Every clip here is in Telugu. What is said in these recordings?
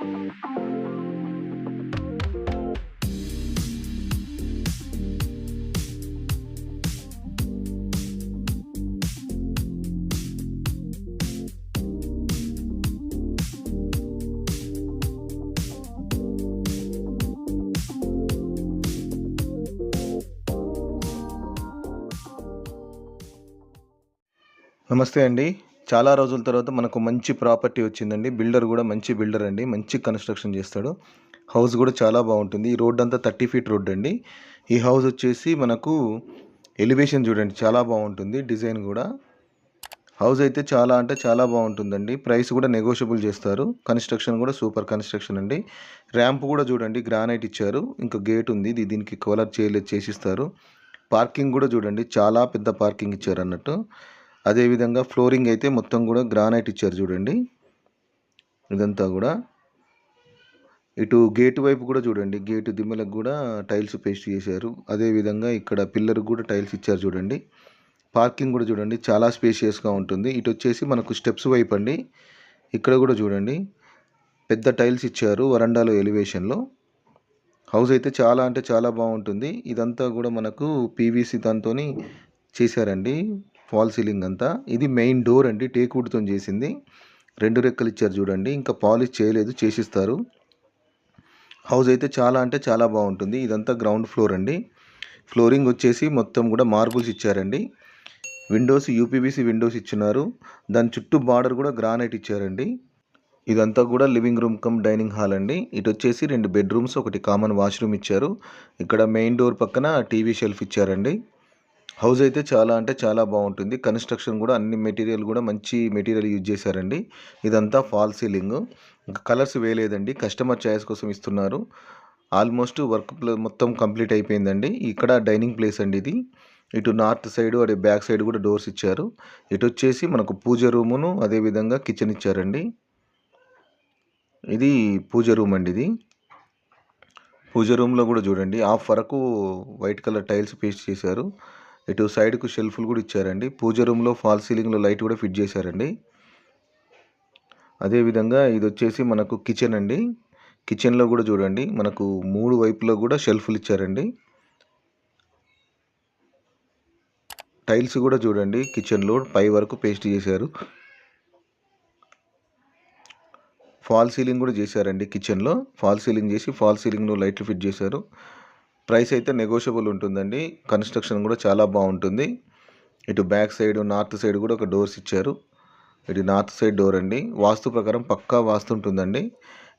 నమస్తే అండి. చాలా రోజుల తర్వాత మనకు మంచి ప్రాపర్టీ వచ్చిందండి. బిల్డర్ కూడా మంచి బిల్డర్ అండి. మంచి కన్స్ట్రక్షన్ చేస్తాడు. హౌస్ కూడా చాలా బాగుంటుంది. ఈ రోడ్ అంతా థర్టీ ఫీట్ రోడ్ అండి. ఈ హౌస్ వచ్చేసి మనకు ఎలివేషన్ చూడండి. చాలా బాగుంటుంది డిజైన్ కూడా. హౌస్ అయితే చాలా అంటే చాలా బాగుంటుందండి. ప్రైస్ కూడా నెగోషియబుల్ చేస్తారు. కన్స్ట్రక్షన్ కూడా సూపర్ కన్స్ట్రక్షన్ అండి. ర్యాంప్ కూడా చూడండి. గ్రానైట్ ఇచ్చారు. ఇంకా గేట్ ఉంది. ఇది దీనికి కలర్ చేయలేదు చేసిస్తారు. పార్కింగ్ కూడా చూడండి. చాలా పెద్ద పార్కింగ్ ఇచ్చారు అన్నట్టు. అదేవిధంగా ఫ్లోరింగ్ అయితే మొత్తం కూడా గ్రానైట్ ఇచ్చారు చూడండి. ఇదంతా కూడా. ఇటు గేటు వైపు కూడా చూడండి. గేటు దిమ్మలకు కూడా టైల్స్ పేస్ట్ చేశారు. అదేవిధంగా ఇక్కడ పిల్లర్కి కూడా టైల్స్ ఇచ్చారు చూడండి. పార్కింగ్ కూడా చూడండి. చాలా స్పేషియస్గా ఉంటుంది. ఇటు వచ్చేసి మనకు స్టెప్స్ వైపు అండి. ఇక్కడ కూడా చూడండి. పెద్ద టైల్స్ ఇచ్చారు వరండాలో ఎలివేషన్లో. హౌస్ అయితే చాలా అంటే చాలా బాగుంటుంది. ఇదంతా కూడా మనకు పీవీసీ దాంతో చేశారండి. ఫాల్ సీలింగ్ అంతా. ఇది మెయిన్ డోర్ అండి టేకుడ్తో చేసింది. రెండు రెక్కలు ఇచ్చారు చూడండి ఇంకా పాలిష్ చేయలేదు చేసిస్తారు. హౌస్ అయితే చాలా అంటే చాలా బాగుంటుంది. ఇదంతా గ్రౌండ్ ఫ్లోర్ అండి. ఫ్లోరింగ్ వచ్చేసి మొత్తం కూడా మార్బుల్స్ ఇచ్చారండి. విండోస్ యూపీవీసీ విండోస్ ఇచ్చున్నారు దాని చుట్టూ బార్డర్ కూడా గ్రానైట్ ఇచ్చారండి. ఇదంతా కూడా living room cum dining hall అండి. ఇటు వచ్చేసి రెండు బెడ్రూమ్స్ ఒకటి కామన్ వాష్రూమ్ ఇచ్చారు. ఇక్కడ మెయిన్ డోర్ పక్కన టీవీ షెల్ఫ్ ఇచ్చారండి. హౌస్ అయితే చాలా అంటే చాలా బాగుంటుంది. కన్స్ట్రక్షన్ కూడా అన్ని మెటీరియల్ కూడా మంచి మెటీరియల్ యూజ్ చేశారండి. ఇదంతా ఫాల్ సీలింగ్. ఇంకా కలర్స్ వేయలేదండి. కస్టమర్ ఛాయిస్ కోసం ఇస్తున్నారు. ఆల్మోస్ట్ వర్క్ మొత్తం కంప్లీట్ అయిపోయిందండి. ఇక్కడ డైనింగ్ ప్లేస్ అండి ఇది. ఇటు నార్త్ సైడ్ అదే బ్యాక్ సైడ్ కూడా డోర్స్ ఇచ్చారు. ఇటు వచ్చేసి మనకు పూజ రూమును అదేవిధంగా కిచెన్ ఇచ్చారండి. ఇది పూజ రూమ్ అండి ఇది. పూజ రూమ్లో కూడా చూడండి. హాఫ్ వరకు వైట్ కలర్ టైల్స్ పేస్ట్ చేశారు. ఇటు సైడ్కు షెల్ఫ్లు కూడా ఇచ్చారండి. పూజ రూమ్లో ఫాల్ సీలింగ్లో లైట్ కూడా ఫిట్ చేశారండి. అదేవిధంగా ఇది వచ్చేసి మనకు కిచెన్ అండి. కిచెన్లో కూడా చూడండి మనకు మూడు వైపులో కూడా షెల్ఫ్లు ఇచ్చారండి. టైల్స్ కూడా చూడండి కిచెన్లో పై వరకు పేస్ట్ చేశారు. ఫాల్ సీలింగ్ కూడా చేశారండి కిచెన్లో. ఫాల్ సీలింగ్ చేసి ఫాల్ సీలింగ్లో లైట్లు ఫిట్ చేశారు. ప్రైస్ అయితే నెగోషియబుల్ ఉంటుందండి. కన్స్ట్రక్షన్ కూడా చాలా బాగుంటుంది. ఇటు బ్యాక్ సైడ్ నార్త్ సైడ్ కూడా ఒక డోర్స్ ఇచ్చారు. ఇటు నార్త్ సైడ్ డోర్ అండి. వాస్తు ప్రకారం పక్కా వాస్తు ఉంటుందండి.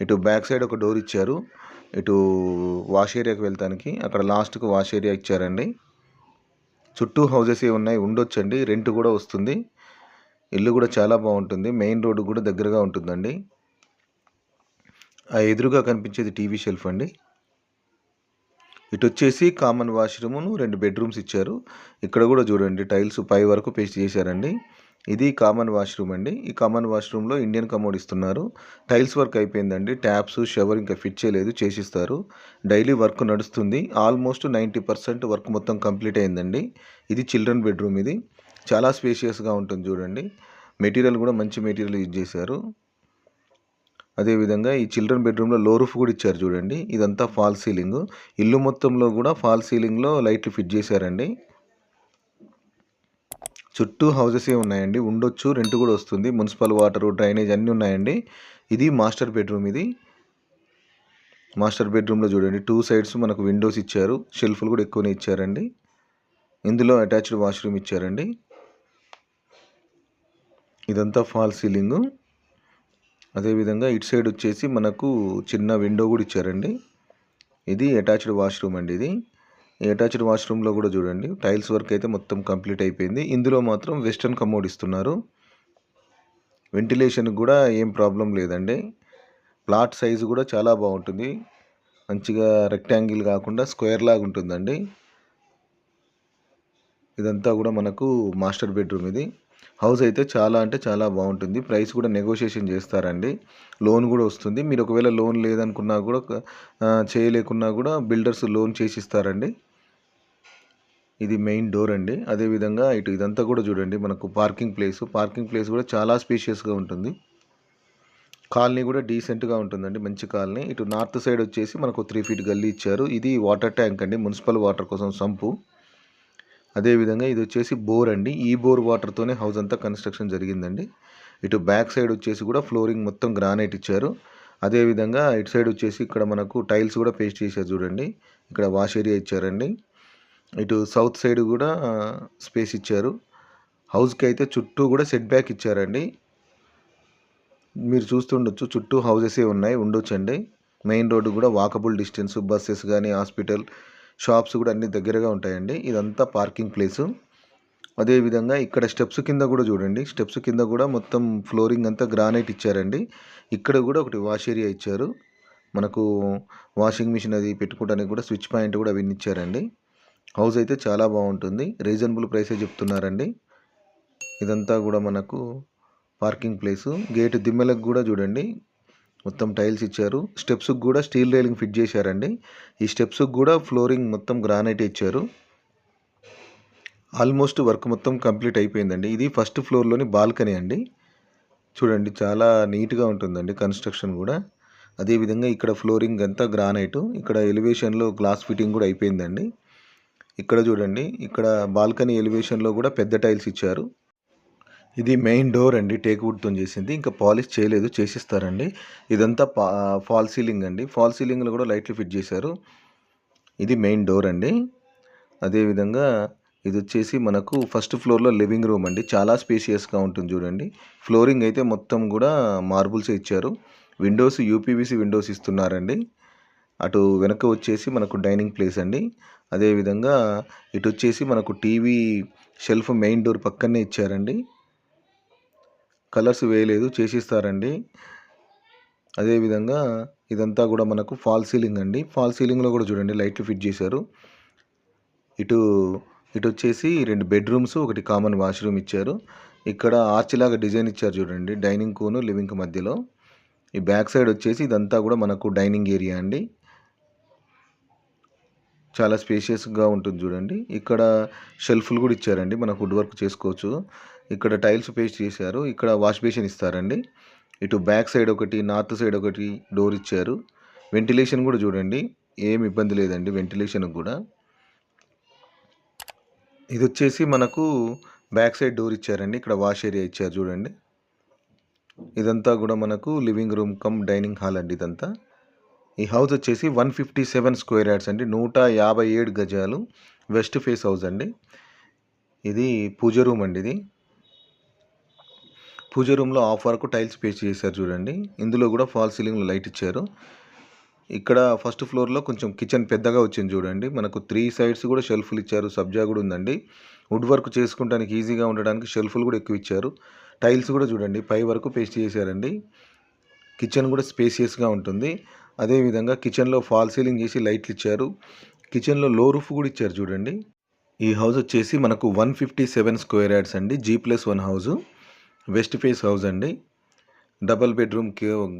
ఇటు బ్యాక్ సైడ్ ఒక డోర్ ఇచ్చారు. ఇటు వాష్ ఏరియాకి వెళ్తానికి అక్కడ లాస్ట్కు వాష్ ఏరియా ఇచ్చారండి. చుట్టూ హౌజెస్ ఏ ఉన్నాయి ఉండొచ్చండి. రెంట్ కూడా వస్తుంది. ఇల్లు కూడా చాలా బాగుంటుంది. మెయిన్ రోడ్డు కూడా దగ్గరగా ఉంటుందండి. ఆ ఎదురుగా కనిపించేది టీవీ షెల్ఫ్ అండి. ఇటు వచ్చేసి కామన్ వాష్రూమును రెండు బెడ్రూమ్స్ ఇచ్చారు. ఇక్కడ కూడా చూడండి టైల్స్ పై వరకు పేస్ట్ చేశారండి. ఇది కామన్ వాష్రూమ్ అండి. ఈ కామన్ వాష్రూమ్లో ఇండియన్ కమోడ్ ఇస్తున్నారు. టైల్స్ వర్క్ అయిపోయిందండి. ట్యాప్స్ షవర్ ఇంకా ఫిట్ చేయలేదు చేసిస్తారు. డైలీ వర్క్ నడుస్తుంది. ఆల్మోస్ట్ నైంటీ పర్సెంట్ వర్క్ మొత్తం కంప్లీట్ అయిందండి. ఇది చిల్డ్రన్ బెడ్రూమ్ ఇది. చాలా స్పేషియస్గా ఉంటుంది చూడండి. మెటీరియల్ కూడా మంచి మెటీరియల్ యూజ్ చేశారు. అదేవిధంగా ఈ చిల్డ్రన్ బెడ్రూమ్లో లో రూఫ్ కూడా ఇచ్చారు చూడండి. ఇదంతా ఫాల్ సీలింగ్. ఇల్లు మొత్తంలో కూడా ఫాల్ సీలింగ్లో లైట్లు ఫిట్ చేశారండి. చుట్టూ హౌసెస్ ఏ ఉన్నాయండి. ఉండొచ్చు రెంట్ కూడా వస్తుంది. మున్సిపల్ వాటర్ డ్రైనేజ్ అన్నీ ఉన్నాయండి. ఇది మాస్టర్ బెడ్రూమ్ ఇది. మాస్టర్ బెడ్రూమ్లో చూడండి. టూ సైడ్స్ మనకు విండోస్ ఇచ్చారు. షెల్ఫ్లు కూడా ఎక్కువనే ఇచ్చారండి. ఇందులో అటాచ్డ్ వాష్రూమ్ ఇచ్చారండి. ఇదంతా ఫాల్ సీలింగు. అదేవిధంగా ఇటు సైడ్ వచ్చేసి మనకు చిన్న విండో కూడా ఇచ్చారండి. ఇది అటాచ్డ్ వాష్రూమ్ అండి ఇది. ఈ అటాచ్డ్ వాష్రూమ్లో కూడా చూడండి టైల్స్ వర్క్ అయితే మొత్తం కంప్లీట్ అయిపోయింది. ఇందులో మాత్రం వెస్ట్రన్ కమోడ్ ఇస్తున్నారు. వెంటిలేషన్ కూడా ఏం ప్రాబ్లం లేదండి. ప్లాట్ సైజు కూడా చాలా బాగుంటుంది. మంచిగా రెక్టాంగిల్ కాకుండా స్క్వేర్ లాగా ఉంటుందండి. ఇదంతా కూడా మనకు మాస్టర్ బెడ్రూమ్ ఇది. హౌస్ అయితే చాలా అంటే చాలా బాగుంటుంది. ప్రైస్ కూడా నెగోషియేషన్ చేస్తారండి. లోన్ కూడా వస్తుంది. మీరు ఒకవేళ లోన్ లేదనుకున్నా కూడా చేయలేకున్నా కూడా బిల్డర్స్ లోన్ చేసి ఇస్తారండి ఇది మెయిన్ డోర్ అండి. అదేవిధంగా ఇటు ఇదంతా కూడా చూడండి. మనకు పార్కింగ్ ప్లేస్. పార్కింగ్ ప్లేస్ కూడా చాలా స్పేషియస్గా ఉంటుంది. కాలనీ కూడా డీసెంట్గా ఉంటుందండి. మంచి కాలనీ. ఇటు నార్త్ సైడ్ వచ్చేసి మనకు త్రీ ఫీట్ గల్లీ ఇచ్చారు. ఇది వాటర్ ట్యాంక్ అండి. మున్సిపల్ వాటర్ కోసం సంపు. అదేవిధంగా ఇది వచ్చేసి బోర్ అండి. ఈ బోర్ వాటర్తోనే హౌస్ అంతా కన్స్ట్రక్షన్ జరిగిందండి. ఇటు బ్యాక్ సైడ్ వచ్చేసి కూడా ఫ్లోరింగ్ మొత్తం గ్రానైట్ ఇచ్చారు. అదేవిధంగా ఇటు సైడ్ వచ్చేసి ఇక్కడ మనకు టైల్స్ కూడా పేస్ట్ చేశారు చూడండి. ఇక్కడ వాష్ ఏరియా ఇచ్చారండి. ఇటు సౌత్ సైడ్ కూడా స్పేస్ ఇచ్చారు. హౌస్కి అయితే చుట్టూ కూడా సెట్ బ్యాక్ ఇచ్చారండి. మీరు చూస్తుండొచ్చు చుట్టూ హౌజెసే ఉన్నాయి ఉండొచ్చండి. మెయిన్ రోడ్డు కూడా వాకబుల్ డిస్టెన్స్ బస్సెస్ కానీ హాస్పిటల్ షాప్స్ కూడా అన్ని దగ్గరగా ఉంటాయండి. ఇదంతా పార్కింగ్ ప్లేసు. అదేవిధంగా ఇక్కడ స్టెప్స్ కింద కూడా చూడండి. స్టెప్స్ కింద కూడా మొత్తం ఫ్లోరింగ్ అంతా గ్రానైట్ ఇచ్చారండి. ఇక్కడ కూడా ఒకటి వాష్ ఏరియా ఇచ్చారు. మనకు వాషింగ్ మిషన్ అది పెట్టుకోవడానికి కూడా స్విచ్ పాయింట్ కూడా అవన్నీ ఇచ్చారండి. హౌస్ అయితే చాలా బాగుంటుంది. రీజనబుల్ ప్రైసే చెప్తున్నారండి. ఇదంతా కూడా మనకు పార్కింగ్ ప్లేసు. గేట్ దిమ్మెలకు కూడా చూడండి. మొత్తం టైల్స్ ఇచ్చారు. స్టెప్స్కి కూడా స్టీల్ రైలింగ్ ఫిట్ చేశారండి. ఈ స్టెప్స్కి కూడా ఫ్లోరింగ్ మొత్తం గ్రానైట్ ఇచ్చారు. ఆల్మోస్ట్ వర్క్ మొత్తం కంప్లీట్ అయిపోయిందండి. ఇది ఫస్ట్ ఫ్లోర్లోని బాల్కనీ అండి. చూడండి చాలా నీట్గా ఉంటుందండి కన్స్ట్రక్షన్ కూడా. అదేవిధంగా ఇక్కడ ఫ్లోరింగ్ అంతా గ్రానైట్. ఇక్కడ ఎలివేషన్లో గ్లాస్ ఫిట్టింగ్ కూడా అయిపోయిందండి. ఇక్కడ చూడండి ఇక్కడ బాల్కనీ ఎలివేషన్లో కూడా పెద్ద టైల్స్ ఇచ్చారు. ఇది మెయిన్ డోర్ అండి. టేక్ వుడ్తో చేసింది. ఇంకా పాలిష్ చేయలేదు. చేసిస్తారండి. ఇదంతా పా ఫాల్ సీలింగ్ అండి. ఫాల్ సీలింగ్లో కూడా లైట్లు ఫిట్ చేశారు. ఇది మెయిన్ డోర్ అండి. అదేవిధంగా ఇది వచ్చేసి మనకు ఫస్ట్ ఫ్లోర్లో లివింగ్ రూమ్ అండి. చాలా స్పేషియస్గా ఉంటుంది చూడండి. ఫ్లోరింగ్ అయితే మొత్తం కూడా మార్బుల్స్ ఇచ్చారు. విండోస్ యూపీవీసీ విండోస్ ఇస్తున్నారండి. అటు వెనక వచ్చేసి మనకు డైనింగ్ ప్లేస్ అండి. అదేవిధంగా ఇటు వచ్చేసి మనకు టీవీ షెల్ఫ్ మెయిన్ డోర్ పక్కనే ఇచ్చారండి. కలర్స్ వేయలేదు చేసిస్తారండి. అదేవిధంగా ఇదంతా కూడా మనకు ఫాల్ సీలింగ్ అండి. ఫాల్ సీలింగ్లో కూడా చూడండి లైట్లు ఫిట్ చేశారు. ఇటు ఇటు వచ్చేసి రెండు బెడ్రూమ్స్ ఒకటి కామన్ వాష్రూమ్ ఇచ్చారు. ఇక్కడ ఆర్చ్ లాగా డిజైన్ ఇచ్చారు చూడండి డైనింగ్ కోను లివింగ్ మధ్యలో. ఈ బ్యాక్ సైడ్ వచ్చేసి ఇదంతా కూడా మనకు డైనింగ్ ఏరియా అండి. చాలా స్పేషియస్గా ఉంటుంది చూడండి. ఇక్కడ షెల్ఫ్లు కూడా ఇచ్చారండి మనకు వుడ్ వర్క్ చేసుకోవచ్చు. ఇక్కడ టైల్స్ పేస్ట్ చేశారు. ఇక్కడ వాష్ బేసిన్ ఇస్తారండి. ఇటు బ్యాక్ సైడ్ ఒకటి నార్త్ సైడ్ ఒకటి డోర్ ఇచ్చారు. వెంటిలేషన్ కూడా చూడండి. ఏం ఇబ్బంది లేదండి వెంటిలేషన్ కూడా. ఇది వచ్చేసి మనకు బ్యాక్ సైడ్ డోర్ ఇచ్చారండి. ఇక్కడ వాష్ ఏరియా ఇచ్చారు చూడండి. ఇదంతా కూడా మనకు living room cum dining hall అండి ఇదంతా. ఈ హౌస్ వచ్చేసి one fifty seven square yards అండి. నూట యాభై ఏడు గజాలు వెస్ట్ ఫేస్ హౌస్ అండి. ఇది పూజ రూమ్ అండి ఇది. పూజ రూమ్లో ఆఫ్ వరకు టైల్స్ పేస్ట్ చేశారు చూడండి. ఇందులో కూడా ఫాల్ సీలింగ్లో లైట్ ఇచ్చారు. ఇక్కడ ఫస్ట్ ఫ్లోర్లో కొంచెం కిచెన్ పెద్దగా వచ్చింది చూడండి. మనకు త్రీ సైడ్స్ కూడా షెల్ఫ్లు ఇచ్చారు. సబ్జా కూడా ఉందండి. వుడ్ వర్క్ చేసుకుంటానికి ఈజీగా ఉండడానికి షెల్ఫ్లు కూడా ఎక్కువ ఇచ్చారు. టైల్స్ కూడా చూడండి. పై వరకు పేస్ట్ చేశారండి. కిచెన్ కూడా స్పేసియస్గా ఉంటుంది. అదేవిధంగా కిచెన్లో ఫాల్ సీలింగ్ చేసి లైట్లు ఇచ్చారు. కిచెన్లో లో రూఫ్ కూడా ఇచ్చారు చూడండి. ఈ హౌస్ వచ్చేసి మనకు one fifty seven square yards అండి. G plus one house. West face house అండి. డబల్ బెడ్రూమ్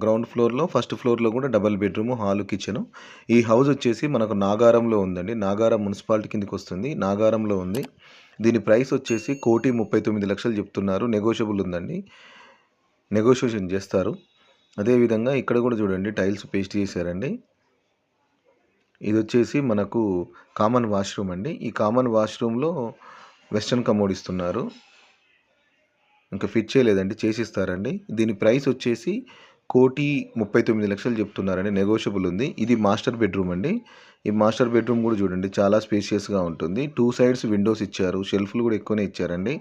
గ్రౌండ్ ఫ్లోర్లో ఫస్ట్ ఫ్లోర్లో కూడా డబల్ బెడ్రూమ్ హాలు కిచెన్. ఈ హౌస్ వచ్చేసి మనకు నాగారంలో ఉందండి. నాగారం మున్సిపాలిటీ కిందకి వస్తుంది. నాగారంలో ఉంది. దీని ప్రైస్ వచ్చేసి కోటి ముప్పై తొమ్మిది లక్షలు చెప్తున్నారు. నెగోషియబుల్ ఉందండి. నెగోషియేషన్ చేస్తారు. అదేవిధంగా ఇక్కడ కూడా చూడండి టైల్స్ పేస్ట్ చేశారండి. ఇది వచ్చేసి మనకు కామన్ వాష్రూమ్ అండి. ఈ కామన్ వాష్రూమ్లో వెస్ట్రన్ కమోడ్ ఇస్తున్నారు. ఇంకా ఫిట్ చేయలేదండి చేసిస్తారండి. దీని ప్రైస్ వచ్చేసి కోటి ముప్పై తొమ్మిది లక్షలు చెప్తున్నారండి. నెగోషియబుల్ ఉంది. ఇది మాస్టర్ బెడ్రూమ్ అండి. ఈ మాస్టర్ బెడ్రూమ్ కూడా చూడండి చాలా స్పేషియస్గా ఉంటుంది. టూ సైడ్స్ విండోస్ ఇచ్చారు. షెల్ఫ్లు కూడా ఎక్కువనే ఇచ్చారండి.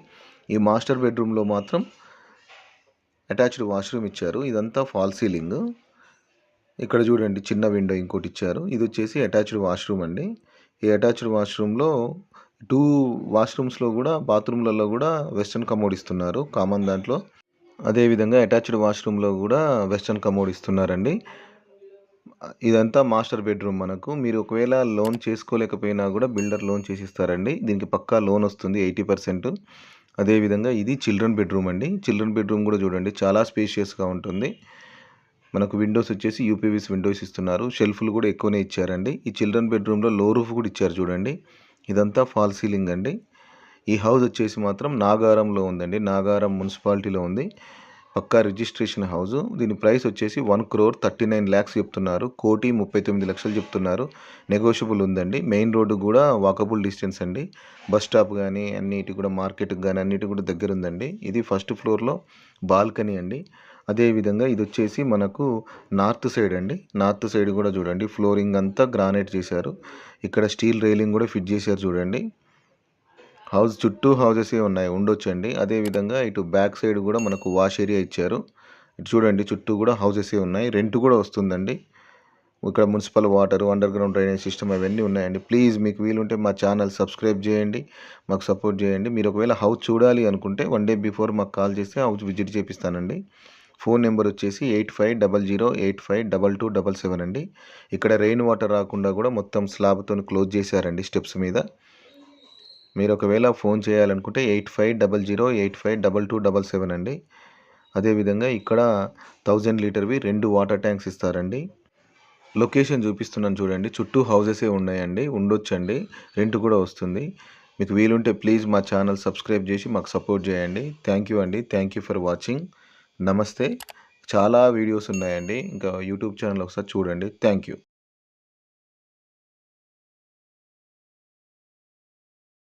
ఈ మాస్టర్ బెడ్రూమ్లో మాత్రం అటాచ్డ్ వాష్రూమ్ ఇచ్చారు. ఇదంతా ఫాల్ సీలింగ్ ఇక్కడ చూడండి చిన్న విండో ఇంకోటి ఇచ్చారు. ఇది వచ్చేసి అటాచ్డ్ వాష్రూమ్ అండి. ఈ అటాచ్డ్ వాష్రూమ్లో టూ వాష్రూమ్స్లో కూడా బాత్రూమ్లలో కూడా వెస్ట్రన్ కమోడ్ ఇస్తున్నారు కామన్ దాంట్లో. అదేవిధంగా అటాచ్డ్ వాష్రూమ్లో కూడా వెస్ట్రన్ కమోడ్ ఇస్తున్నారండి. ఇదంతా మాస్టర్ బెడ్రూమ్ మనకు. మీరు ఒకవేళ లోన్ చేసుకోలేకపోయినా కూడా బిల్డర్ లోన్ చేసిస్తారండి. దీనికి పక్కా లోన్ వస్తుంది ఎయిటీ పర్సెంట్. అదేవిధంగా ఇది చిల్డ్రన్ బెడ్రూమ్ అండి. చిల్డ్రన్ బెడ్రూమ్ కూడా చూడండి చాలా స్పేషియస్గా ఉంటుంది. మనకు విండోస్ వచ్చేసి యూపీవీస్ విండోస్ ఇస్తున్నారు. షెల్ఫ్లు కూడా ఎక్కువనే ఇచ్చారండి. ఈ చిల్డ్రన్ బెడ్రూమ్లో లో రూఫ్ కూడా ఇచ్చారు చూడండి. ఇదంతా ఫాల్ సీలింగ్ అండి. ఈ హౌస్ వచ్చేసి మాత్రం నాగారంలో ఉందండి. నాగారం మున్సిపాలిటీలో ఉంది. పక్కా రిజిస్ట్రేషన్ హౌస్. దీని ప్రైస్ వచ్చేసి one crore thirty nine lakhs చెప్తున్నారు. కోటి ముప్పై తొమ్మిది లక్షలు చెప్తున్నారు. నెగోషియబుల్ ఉందండి. మెయిన్ రోడ్డు కూడా వాకబుల్ డిస్టెన్స్ అండి. బస్ స్టాప్ కానీ అన్నిటి కూడా మార్కెట్కి కానీ అన్నిటి కూడా దగ్గర ఉందండి ఇది ఫస్ట్ ఫ్లోర్లో బాల్కనీ అండి. అదేవిధంగా ఇది వచ్చేసి మనకు నార్త్ సైడ్ అండి. నార్త్ సైడ్ కూడా చూడండి. ఫ్లోరింగ్ అంతా గ్రానైట్ చేశారు. ఇక్కడ స్టీల్ రైలింగ్ కూడా ఫిట్ చేశారు చూడండి. హౌస్ చుట్టూ హౌసెస్ ఉన్నాయి? ఉండొచ్చండి. అదేవిధంగా ఇటు బ్యాక్ సైడ్ కూడా మనకు వాష్ ఏరియా ఇచ్చారు. ఇటు చూడండి చుట్టూ కూడా హౌసెస్ ఉన్నాయి. రెంట్ కూడా వస్తుందండి. ఇక్కడ municipal water underground drainage system అవన్నీ ఉన్నాయండి. ప్లీజ్ మీకు వీలుంటే మా ఛానల్ సబ్స్క్రైబ్ చేయండి. మాకు సపోర్ట్ చేయండి. మీరు ఒకవేళ హౌస్ చూడాలి అనుకుంటే వన్ డే బిఫోర్ మాకు కాల్ చేస్తే హౌస్ విజిట్ చేపిస్తానండి. ఫోన్ నెంబర్ వచ్చేసి eight five double zero eight five double two double seven అండి. ఇక్కడ రెయిన్ వాటర్ రాకుండా కూడా మొత్తం స్లాబ్తో క్లోజ్ చేశారండి స్టెప్స్ మీద. మీరు ఒకవేళ ఫోన్ చేయాలనుకుంటే eight five double zero eight five double two double seven అండి. అదేవిధంగా ఇక్కడ థౌజండ్ లీటర్వి రెండు వాటర్ ట్యాంక్స్ ఇస్తారండి. లొకేషన్ చూపిస్తున్నాను చూడండి. చుట్టూ హౌజెసే ఉన్నాయండి. ఉండొచ్చండి. రెంట్ కూడా వస్తుంది. మీకు వీలుంటే ప్లీజ్ మా ఛానల్ సబ్స్క్రైబ్ చేసి మాకు సపోర్ట్ చేయండి. థ్యాంక్ యూ అండి. Thank you for watching. నమస్తే. చాలా వీడియోస్ ఉన్నాయండి. ఇంకా యూట్యూబ్ ఛానల్ ఒకసారి చూడండి. Thank you.